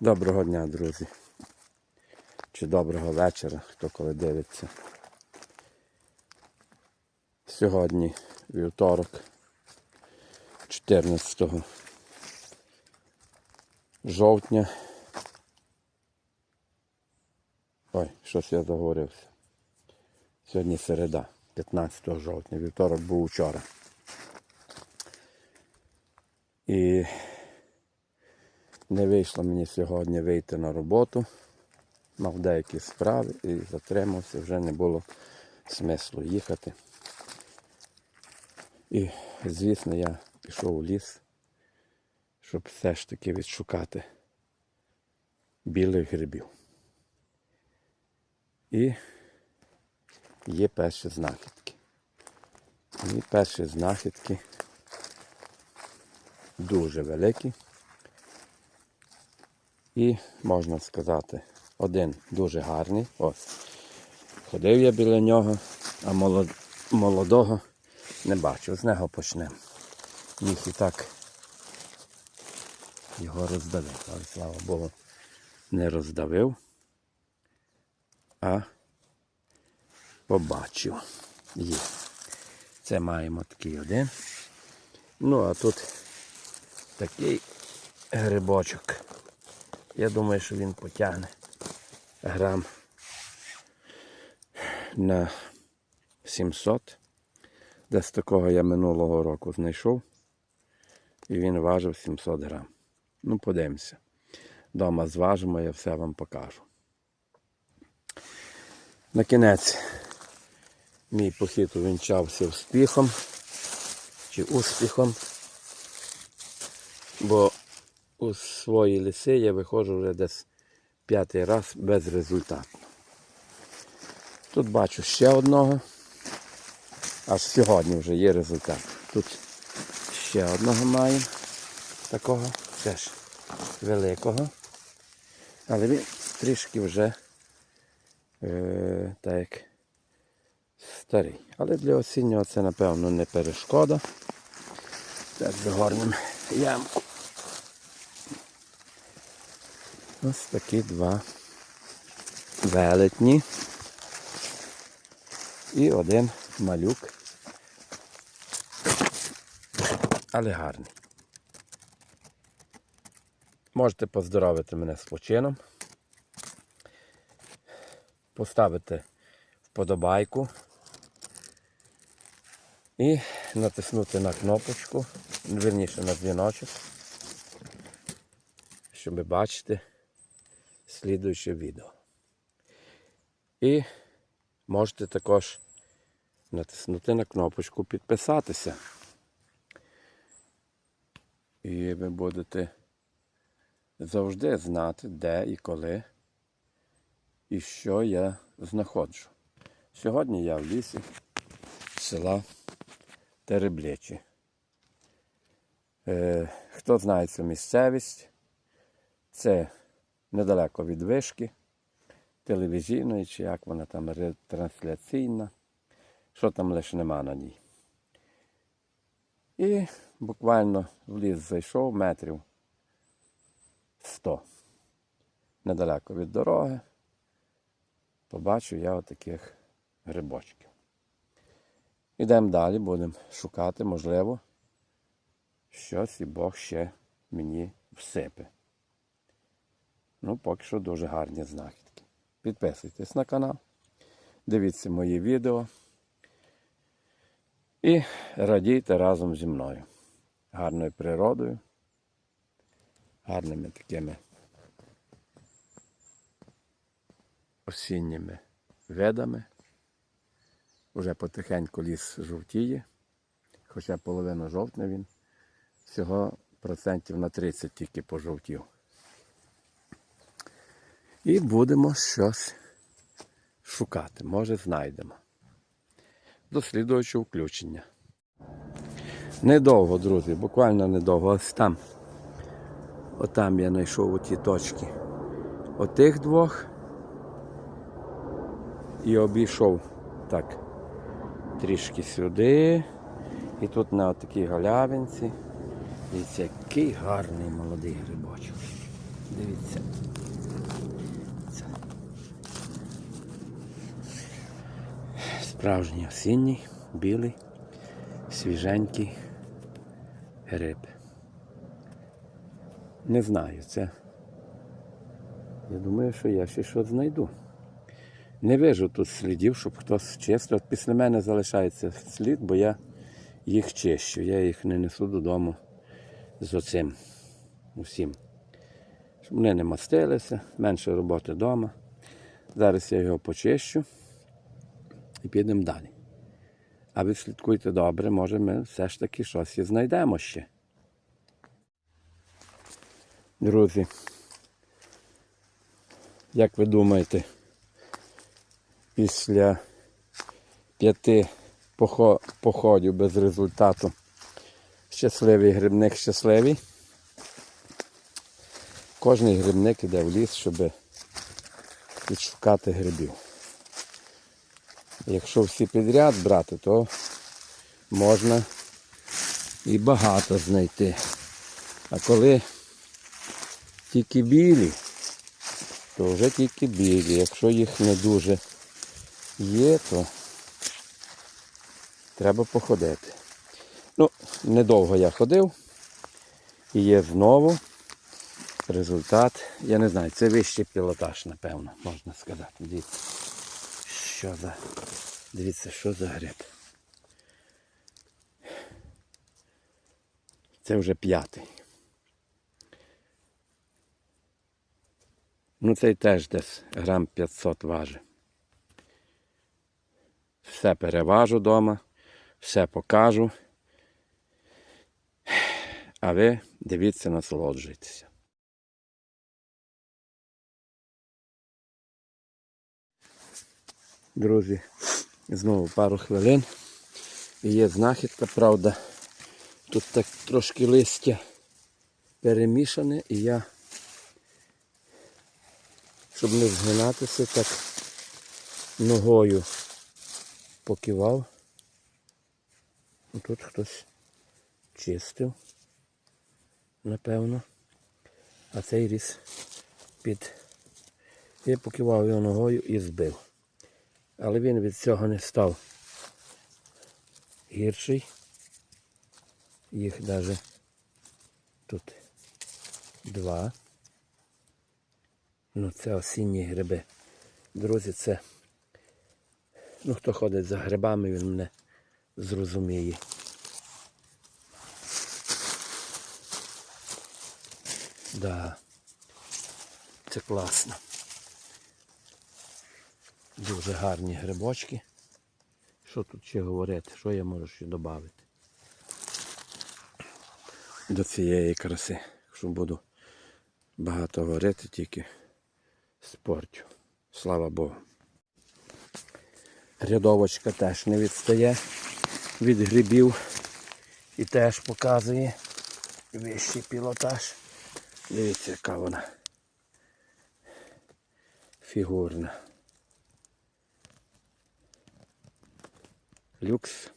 Доброго дня, друзі. Чи доброго вечора, хто коли дивиться. Сьогодні вівторок, 14 жовтня. Ой, щось я заговорився. Сьогодні середа, 15 жовтня. Вівторок був вчора. І не вийшло мені сьогодні вийти на роботу. Мав деякі справи і затримався, вже не було смислу їхати. І, звісно, я пішов у ліс, щоб все ж таки відшукати білих грибів. І є перші знахідки. І перші знахідки дуже великі. І можна сказати, один дуже гарний. Ось. Ходив я біля нього, а молод- молодого не бачив. З нього почнемо. Їх і так його роздавив. Але слава Богу, не роздавив, а побачив. Є. Це маємо такий один. Ну, а тут такий грибочок. Я думаю, що він потягне грам на 700. Десь такого я минулого року знайшов. І він важив 700 грам. Ну, подивимося. Дома зважимо, я все вам покажу. На кінець мій похід увінчався успіхом чи успіхом. Бо у свої ліси я виходжу вже десь п'ятий раз безрезультатно. Тут бачу ще одного. Аж сьогодні вже є результат. Тут ще одного маємо такого, теж великого. Але він трішки вже е, так старий. Але для осіннього це, напевно, не перешкода. Так, загорнемо ямку. Ось такі два велетні. І один малюк. Але гарний. Можете поздоровити мене з почином. Поставити вподобайку. І натиснути на кнопочку, верніше на дзвіночок, щоб бачити слідуюче відео. І можете також натиснути на кнопочку підписатися. І ви будете завжди знати, де і коли і що я знаходжу. Сьогодні я в лісі села Тереблечі. Е, хто знає цю місцевість, це недалеко від вишки телевізійної, чи як вона там ретрансляційна, що там лише нема на ній. І буквально в ліс зайшов метрів 100. Недалеко від дороги. Побачив я отаких грибочків. Ідемо далі, будемо шукати, можливо, щось і Бог ще мені всипе. Ну, поки що дуже гарні знахідки. Підписуйтесь на канал, дивіться мої відео і радійте разом зі мною. Гарною природою, гарними такими осінніми видами. Уже потихеньку ліс жовтіє, хоча половина жовтня він всього процентів на 30 тільки пожовтів. І будемо щось шукати, може знайдемо. До слідуючого включення. Недовго, друзі, буквально недовго. Ось там. Отам я знайшов оті точки. Отих двох. І обійшов так трішки сюди. І тут на такій галявинці. Дивіться, який гарний молодий грибочок. Дивіться. Справжній осінній, білий, свіженький гриб. Не знаю, це. Я думаю, що я ще щось знайду. Не вижу тут слідів, щоб хтось чистив. Після мене залишається слід, бо я їх чищу. Я їх не несу додому з оцим усім. Щоб вони не мастилися, менше роботи вдома. Зараз я його почищу і підемо далі. А ви слідкуйте добре, може ми все ж таки щось і знайдемо ще. Друзі, як ви думаєте, після п'яти походів без результату щасливий грибник щасливий? Кожний грибник іде в ліс, щоб відшукати грибів. Якщо всі підряд брати, то можна і багато знайти. А коли тільки білі, то вже тільки білі. Якщо їх не дуже є, то треба походити. Ну, недовго я ходив і є знову результат. Я не знаю, це вищий пілотаж, напевно, можна сказати. Дивіться, що за. Дивіться, що за гриб. Це вже п'ятий. Ну цей теж десь грам 500 важить. Все переважу вдома, все покажу. А ви дивіться, насолоджуйтеся. Друзі, знову пару хвилин. І є знахідка, правда. Тут так трошки листя перемішане і я, щоб не згинатися, так ногою покивав. Тут хтось чистив, напевно. А цей ріс під. Я покивав його ногою і збив. Але він від цього не став гірший. Їх навіть тут два. Ну це осінні гриби. Друзі, це. Ну хто ходить за грибами, він мене зрозуміє. Да. Це класно. Дуже гарні грибочки. Що тут ще говорити? Що я можу ще додати? До цієї краси. Якщо буду багато говорити, тільки спортю. Слава Богу. Рядовочка теж не відстає від грибів і теж показує вищий пілотаж. Дивіться, яка вона фігурна. Люкс.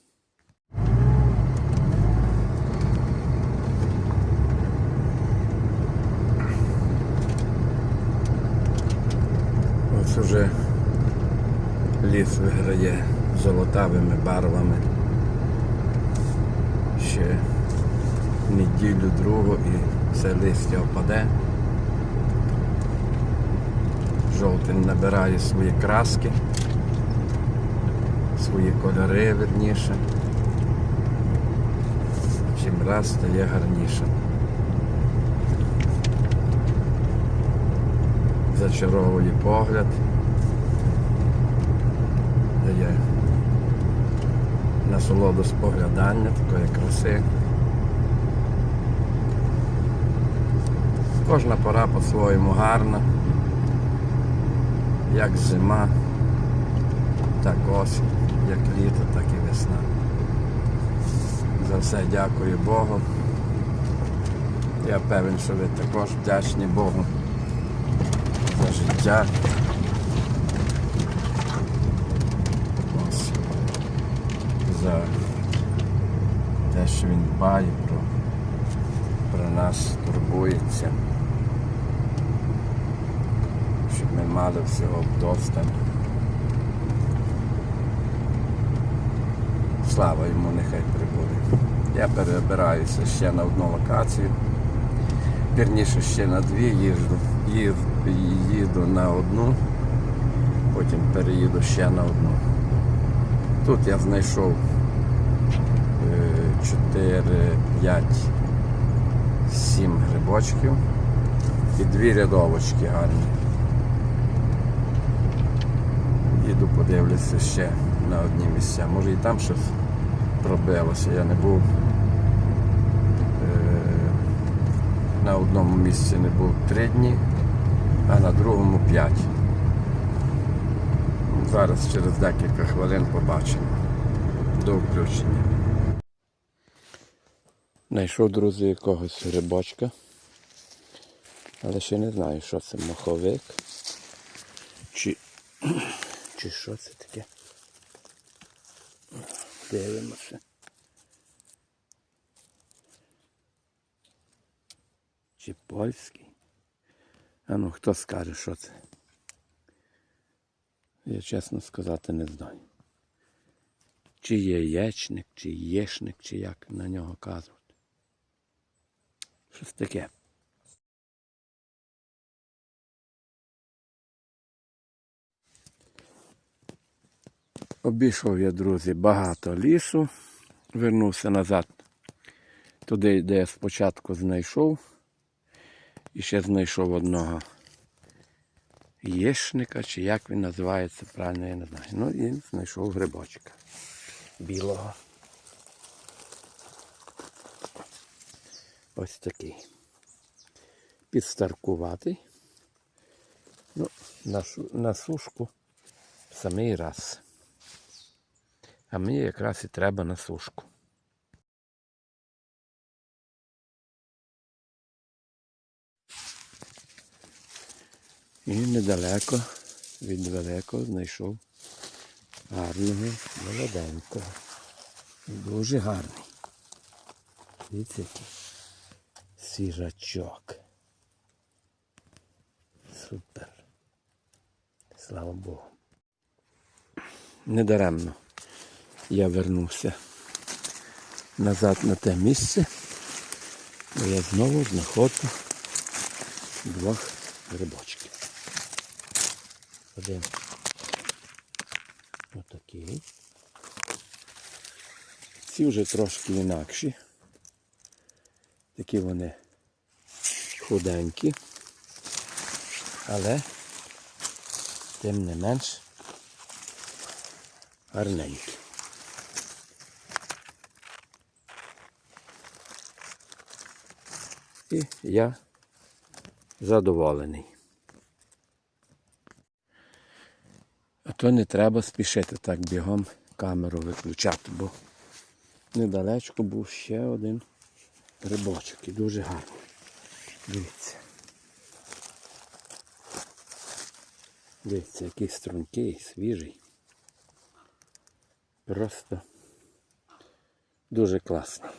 Ось уже ліс виграє золотавими барвами. Ще неділю другу і все листя опаде. Жовтень набирає свої краски свої кольори верніше. Чим раз стає гарніше. Зачаровує погляд. Дає насолоду споглядання такої краси. Кожна пора по-своєму гарна, як зима, так осінь як літо, так і весна. За все дякую Богу. Я певен, що ви також вдячні Богу за життя. Ось. За те, що він дбає про, про нас, турбується. щоб Ми мали всього вдосталь. Слава йому нехай прибуде. Я перебираюся ще на одну локацію. Вірніше ще на дві їжджу. Їз- Їду на одну, потім переїду ще на одну. Тут я знайшов 4, 5, 7 грибочків і дві рядовочки гарні. Їду подивлюся ще на одні місця. Може і там щось пробилося. Я не був е, на одному місці не був три дні, а на другому п'ять. Зараз через декілька хвилин побачимо. До включення. Знайшов, друзі, якогось грибочка. Але ще не знаю, що це маховик. Чи, чи що це таке. Дивимося. Чи польський? А ну хто скаже, що це? Я чесно сказати не знаю. Чи є ячник, чи єшник, чи як на нього кажуть. Щось таке. Обійшов я, друзі, багато лісу. Вернувся назад туди, де я спочатку знайшов. І ще знайшов одного єшника, чи як він називається, правильно я не знаю. Ну і знайшов грибочка білого. Ось такий. Підстаркуватий. Ну, на, сушку в самий раз. А мені якраз і треба на сушку. І недалеко від великого знайшов гарного молоденького. Дуже гарний. Дивіться який свіжачок. Супер. Слава Богу. Недаремно я вернувся назад на те місце, бо я знову знаходжу двох грибочків. Один отакий. Ці вже трошки інакші. Такі вони худенькі, але тим не менш гарненькі. І я задоволений. А то не треба спішити так бігом камеру виключати, бо недалечко був ще один грибочок і дуже гарний. Дивіться. Дивіться, який стрункий, свіжий. Просто дуже класний.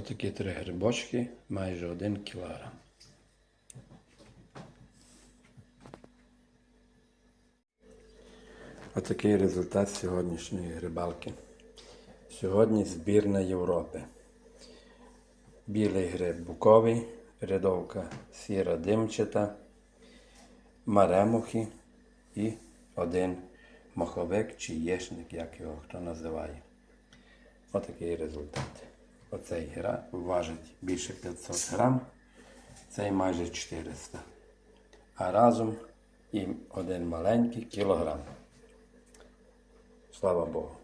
Отакі три грибочки, майже один кілограм. Отакий результат сьогоднішньої грибалки. Сьогодні збірна Європи. Білий гриб буковий, рядовка сіра димчата, маремухи і один маховик чи єшник, як його хто називає. Отакий результат. Оцей важить більше 500 грам, цей майже 400. А разом і один маленький кілограм. Слава Богу.